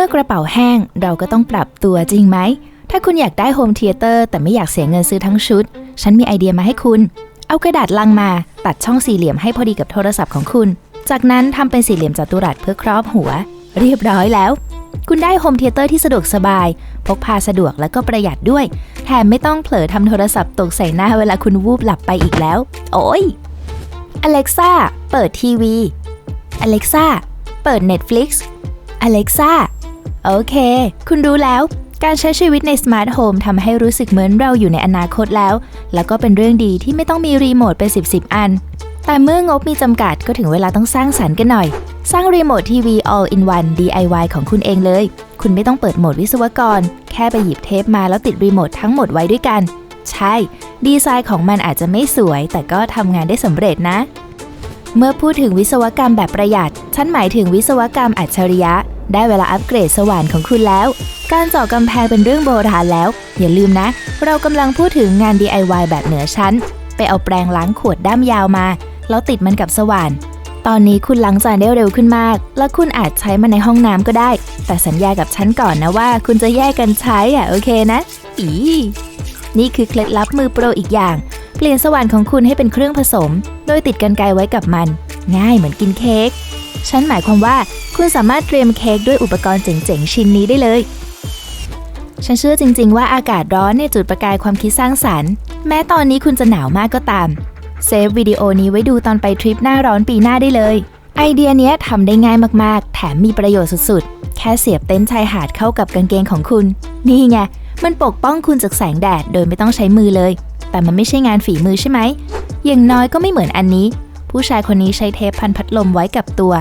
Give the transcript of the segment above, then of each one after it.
มื่อกระเป๋าแห้งเราก็ต้องปรับตัวจริงไหม ถ้าคุณอยากได้โฮมเทเตอร์แต่ไม่อยากเสียเงินซื้อทั้งชุด ฉันมีไอเดียมาให้คุณ เอากระดาษลังมา ตัดช่องสี่เหลี่ยมให้พอดีกับโทรศัพท์ของคุณ จากนั้นทำเป็นสี่เหลี่ยมจัตุรัสเพื่อครอบหัว เรียบร้อยแล้ว คุณได้โฮมเทเตอร์ที่สะดวกสบาย พกพาสะดวกและก็ประหยัดด้วย แถมไม่ต้องเผลอทำโทรศัพท์ตกใส่หน้าเวลาคุณวูบหลับไปอีกแล้ว โอ้ย Alexa เปิดทีวี Alexa เปิด Netflix Alexa โอเค คุณรู้แล้ว การใช้ชีวิตในสมาร์ทโฮมทำให้รู้สึกเหมือนเราอยู่ในอนาคตแล้ว แล้วก็เป็นเรื่องดีที่ไม่ต้องมีรีโมทเป็น10 10 อัน แต่เมื่องบมีจำกัดก็ถึงเวลาต้องสร้างสรรค์กันหน่อย สร้างรีโมททีวี all in one DIY ของคุณเองเลย คุณไม่ต้องเปิดโหมดวิศวกร แค่ไปหยิบเทปมาแล้วติดรีโมททั้งหมดไว้ด้วยกัน ใช่ ดีไซน์ของมันอาจจะไม่สวย แต่ก็ทำงานได้สำเร็จนะ เมื่อพูดถึงวิศวกรรมแบบประหยัด ฉันหมายถึงวิศวกรรมอัจฉริยะ ได้เวลาอัปเกรดสว่านของคุณแล้ว การเจาะกำแพงเป็นเรื่องโบราณแล้ว อย่าลืมนะ เรากำลังพูดถึงงาน DIY แบบเหนือชั้น ไปเอาแปรงล้างขวดด้ามยาวมา แล้วติดมันกับสว่าน ตอนนี้คุณล้างจานได้เร็วขึ้นมาก และคุณอาจใช้มันในห้องน้ำก็ได้ แต่สัญญากับฉันก่อนนะว่า คุณจะแยกกันใช้อะโอเคนะอีนี่คือเคล็ดลับมือโปรอีกอย่าง เปลี่ยนสว่านของคุณให้เป็นเครื่องผสม โดยติดกันไกไว้กับมัน ง่ายเหมือนกินเค้ก ฉันหมายความว่าคุณสามารถเตรียมเค้กด้วยอุปกรณ์เจ๋งๆ ชิ้นนี้ได้เลย ฉันเชื่อจริง ๆ ว่าอากาศร้อนเนี่ยจุดประกายความคิดสร้างสรรค์ แม้ตอนนี้คุณจะหนาวมากก็ตาม เซฟวิดีโอนี้ไว้ดูตอนไปทริปหน้าร้อนปีหน้าได้เลย ไอเดียเนี้ยทำได้ง่ายมากๆ แถมมีประโยชน์สุดๆ แค่เสียบเต็นท์ชายหาดเข้ากับกางเกงของคุณ นี่ไง มันปกป้องคุณจากแสงแดดโดยไม่ต้องใช้มือเลย แต่มันไม่ใช่งานฝีมือใช่ไหมอย่างน้อยก็ไม่เหมือนอันนี้ ผู้ชายคนนี้ใช้เทปพันพัดลมไว้กับตัว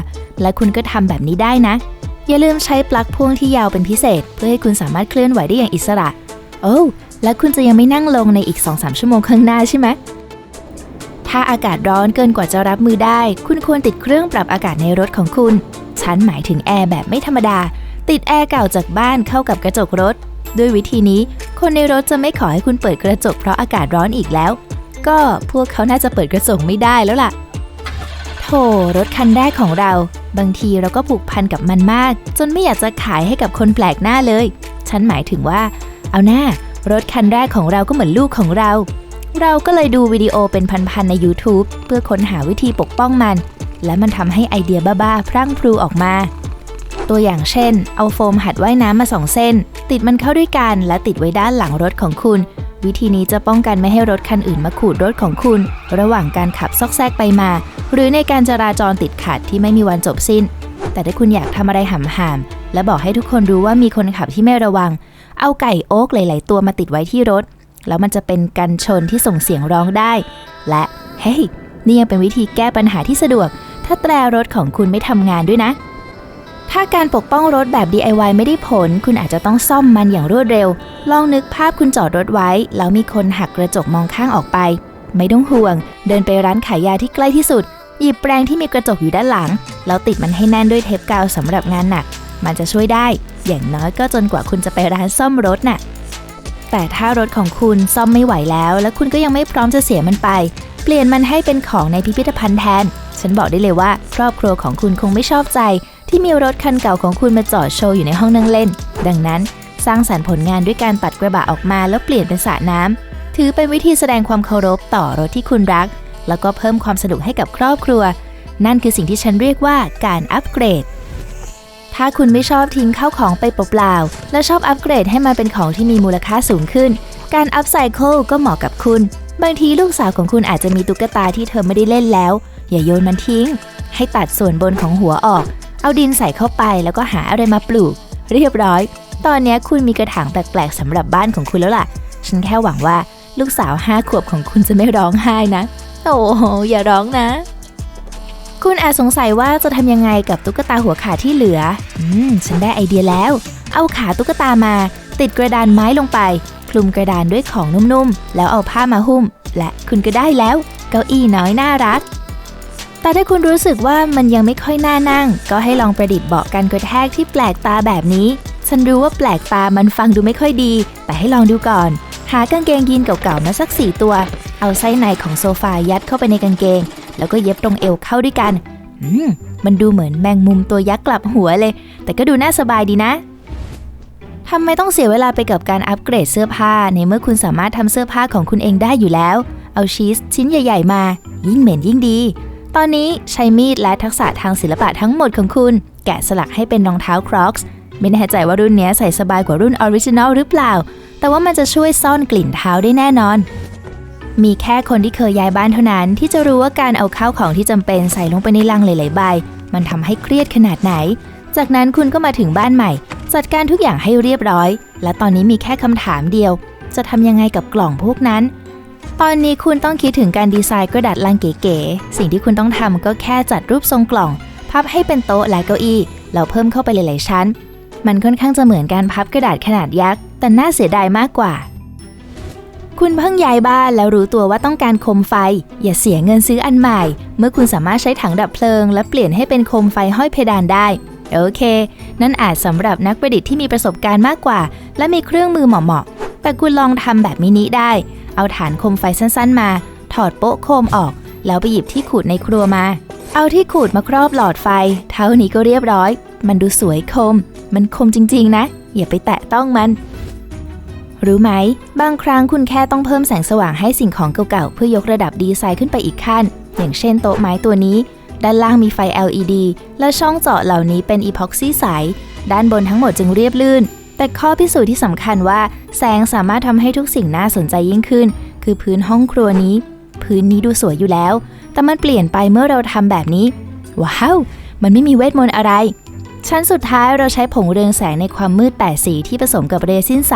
และคุณก็ทำแบบนี้ได้นะ อย่าลืมใช้ปลั๊กพ่วงที่ยาวเป็นพิเศษ เพื่อให้คุณสามารถเคลื่อนไหวได้อย่างอิสระ โอ้และคุณจะยังไม่นั่งลงในอีก 2-3 ชั่วโมงข้างหน้าใช่ไหมถ้าอากาศร้อนเกินกว่าจะรับมือได้ คุณควรติดเครื่องปรับอากาศในรถของคุณ ฉันหมายถึงแอร์แบบไม่ธรรมดา ติดแอร์เก่าจากบ้านเข้ากับกระจกรถ ด้วยวิธีนี้ คนในรถจะไม่ขอให้คุณเปิดกระจกเพราะอากาศร้อนอีกแล้ว ก็พวกเขาน่าจะเปิดกระจกไม่ได้แล้วล่ะ โถรถคันแรกของเรา บางทีเราก็ผูกพันกับมันมาก จนไม่อยากจะขายให้กับคนแปลกหน้าเลย ฉันหมายถึงว่า เอาหน้ารถคันแรกของเราก็เหมือนลูกของเรา เราก็เลยดูวิดีโอเป็นพันๆใน YouTube เพื่อค้นหาวิธีปกป้องมัน และมันทำให้ไอเดียบ้าๆพรั่งพรูออกมา ตัวอย่างเช่น เอาโฟมหัดว่ายน้ำมาสองเส้น ติดมันเข้าด้วยกันและติดไว้ด้านหลังรถของคุณ วิธีนี้จะป้องกันไม่ให้รถคันอื่นมาขูดรถของคุณ ระหว่างการขับซอกแซกไปมา หรือในการจราจรติดขัดที่ไม่มีวันจบสิ้น แต่ถ้าคุณอยากทำอะไรหำหามและบอกให้ทุกคนรู้ว่ามีคนขับที่ไม่ระวัง เอาไก่โอ๊กหลาย ๆ ตัวมาติดไว้ที่รถ แล้วมันจะเป็นกันชนที่ส่งเสียงร้องได้ และเฮ้ยนี่ยังเป็นวิธีแก้ปัญหาที่สะดวก ถ้าแตรรถของคุณไม่ทำงานด้วยนะ ถ้าการปกป้องรถแบบ DIY ไม่ได้ผล คุณอาจจะต้องซ่อมมันอย่างรวดเร็ว ลองนึกภาพคุณจอดรถไว้ แล้วมีคนหักกระจกมองข้างออกไป ไม่ต้องห่วง เดินไปร้านขายยาที่ใกล้ที่สุด หยิบแปรงที่มีกระจกอยู่ด้านหลัง แล้วติดมันให้แน่นด้วยเทปกาวสำหรับงานหนัก มันจะช่วยได้ อย่างน้อยก็จนกว่าคุณจะไปร้านซ่อมรถน่ะ แต่ถ้ารถของคุณซ่อมไม่ไหวแล้ว และคุณก็ยังไม่พร้อมจะเสียมันไป เปลี่ยนมันให้เป็นของในพิพิธภัณฑ์แทน ฉันบอกได้เลยว่า ครอบครัวของคุณคงไม่ชอบใจ ที่มีรถคันเก่าของคุณมาจอดโชว์อยู่ในห้องนั่งเล่น ดังนั้น สร้างสรรค์ผลงานด้วยการตัดกระบะออกมาแล้วเปลี่ยนเป็นสระน้ำถือเป็นวิธีแสดงความเคารพต่อรถที่คุณรัก แล้วก็เพิ่มความสนุกให้กับครอบครัว นั่นคือสิ่งที่ฉันเรียกว่าการอัปเกรด ถ้าคุณไม่ชอบทิ้งข้าวของไปเปล่าๆและชอบอัปเกรดให้มันเป็นของที่มีมูลค่าสูงขึ้น การอัพไซเคิลก็เหมาะกับคุณ บางทีลูกสาวของคุณอาจจะมีตุ๊กตาที่เธอไม่ได้เล่นแล้ว อย่าโยนมันทิ้ง ให้ตัดส่วนบนของหัวออก เอาดินใส่เข้าไปแล้วก็หาอะไรมาปลูก เรียบร้อย ตอนนี้คุณมีกระถางแปลกๆสำหรับบ้านของคุณแล้วล่ะ ฉันแค่หวังว่าลูกสาวห้าขวบของคุณจะไม่ร้องไห้นะ โอ้โหอย่าร้องนะ คุณอาจสงสัยว่าจะทำยังไงกับตุ๊กตาหัวขาดที่เหลือ อืม ฉันได้ไอเดียแล้ว เอาขาตุ๊กตามา ติดกระดานไม้ลงไป คลุมกระดานด้วยของนุ่มๆ แล้วเอาผ้ามาหุ้ม และคุณก็ได้แล้ว เก้าอี้น้อยน่ารัก แต่ถ้าคุณรู้สึกว่ามันยังไม่ค่อยน่านั่ง ก็ให้ลองประดิษฐ์เบาะกันกระแทกที่แปลกตาแบบนี้ ฉันรู้ว่าแปลกตามันฟังดูไม่ค่อยดี แต่ให้ลองดูก่อน หากางเกงยีนเก่าๆมาสักสี่ตัว เอาไส้ในของโซฟายัดเข้าไปในกางเกง แล้วก็เย็บตรงเอวเข้าด้วยกัน อืม มันดูเหมือนแมงมุมตัวยักษ์กลับหัวเลย แต่ก็ดูน่าสบายดีนะทำไมต้องเสียเวลาไปกับการอัปเกรดเสื้อผ้า ในเมื่อคุณสามารถทำเสื้อผ้าของคุณเองได้อยู่แล้ว เอาชีสชิ้นใหญ่ ๆ มา ยิ่งเหม็นยิ่งดี ตอนนี้ใช้มีดและทักษะทางศิลปะทั้งหมดของคุณ แกะสลักให้เป็นรองเท้าครอกส์ไม่แน่ใจว่ารุ่นนี้ใส่สบายกว่ารุ่นออริจินอลหรือเปล่า แต่ว่ามันจะช่วยซ่อนกลิ่นเท้าได้แน่นอน มีแค่คนที่เคยย้ายบ้านเท่านั้นที่จะรู้ว่าการเอาข้าวของที่จำเป็นใส่ลงไปในลังหลาย ๆ ใบ มันทำให้เครียดขนาดไหน จากนั้นคุณก็มาถึงบ้านใหม่ จัดการทุกอย่างให้เรียบร้อย และตอนนี้มีแค่คำถามเดียว จะทำยังไงกับกล่องพวกนั้น ตอนนี้คุณต้องคิดถึงการดีไซน์กระดาษลังเก๋ๆสิ่งที่คุณต้องทำก็แค่จัดรูปทรงกล่อง พับให้เป็นโต๊ะและเก้าอี้แล้วเพิ่มเข้าไปหลาย ๆ ชั้น มันค่อนข้างจะเหมือนการพับกระดาษขนาดยักษ์ แต่น่าเสียดายมากกว่า คุณเพิ่งย้ายบ้านแล้วรู้ตัวว่าต้องการโคมไฟ อย่าเสียเงินซื้ออันใหม่ เมื่อคุณสามารถใช้ถังดับเพลิง และเปลี่ยนให้เป็นโคมไฟห้อยเพดานได้ โอเค นั่นอาจสำหรับนักประดิษฐ์ที่มีประสบการณ์มากกว่า และมีเครื่องมือเหมาะๆแต่คุณลองทำแบบมินิได้ เอาฐานโคมไฟสั้นๆมา ถอดโป๊ะโคมออก แล้วไปหยิบที่ขูดในครัวมา เอาที่ขูดมาครอบหลอดไฟ เท่านี้ก็เรียบร้อย มันดูสวยคม มันคมจริง ๆ นะ อย่าไปแตะต้องมัน รู้ไหม บางครั้งคุณแค่ต้องเพิ่มแสงสว่างให้สิ่งของเก่าๆ เพื่อยกระดับดีไซน์ขึ้นไปอีกขั้น อย่างเช่นโต๊ะไม้ตัวนี้ ด้านล่างมีไฟ LED และช่องเจาะเหล่านี้เป็นอีพ็อกซี่ใส ด้านบนทั้งหมดจึงเรียบลื่น แต่ข้อพิสูจน์ที่สำคัญว่า แสงสามารถทำให้ทุกสิ่งน่าสนใจยิ่งขึ้น คือพื้นห้องครัวนี้ พื้นนี้ดูสวยอยู่แล้ว แต่มันเปลี่ยนไปเมื่อเราทำแบบนี้ ว้าว มันไม่มีเวทมนต์อะไรชั้นสุดท้ายเราใช้ผงเรืองแสงในความมืดแปดสีที่ผสมกับเรซินใส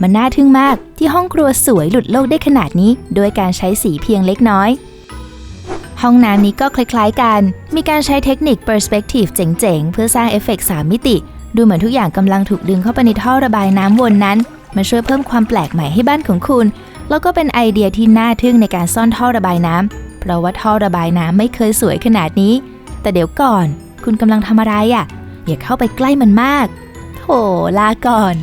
มันน่าทึ่งมากที่ห้องครัวสวยหลุดโลกได้ขนาดนี้ โดยการใช้สีเพียงเล็กน้อย ห้องน้ำนี้ก็คล้ายๆกัน มีการใช้เทคนิค Perspective เจ๋งๆ เพื่อสร้างเอฟเฟกต์3มิติ ดูเหมือนทุกอย่างกำลังถูกดึงเข้าไปในท่อระบายน้ำวนนั้นมันช่วยเพิ่มความแปลกใหม่ให้บ้านของคุณ แล้วก็เป็นไอเดียที่น่าทึ่งในการซ่อนท่อระบายน้ำเพราะว่าท่อระบายน้ำไม่เคยสวยขนาดนี้ แต่เดี๋ยวก่อน คุณกำลังทำอะไรอะ่ะ อย่าเข้าไปใกล้มันมากโถลาก่อน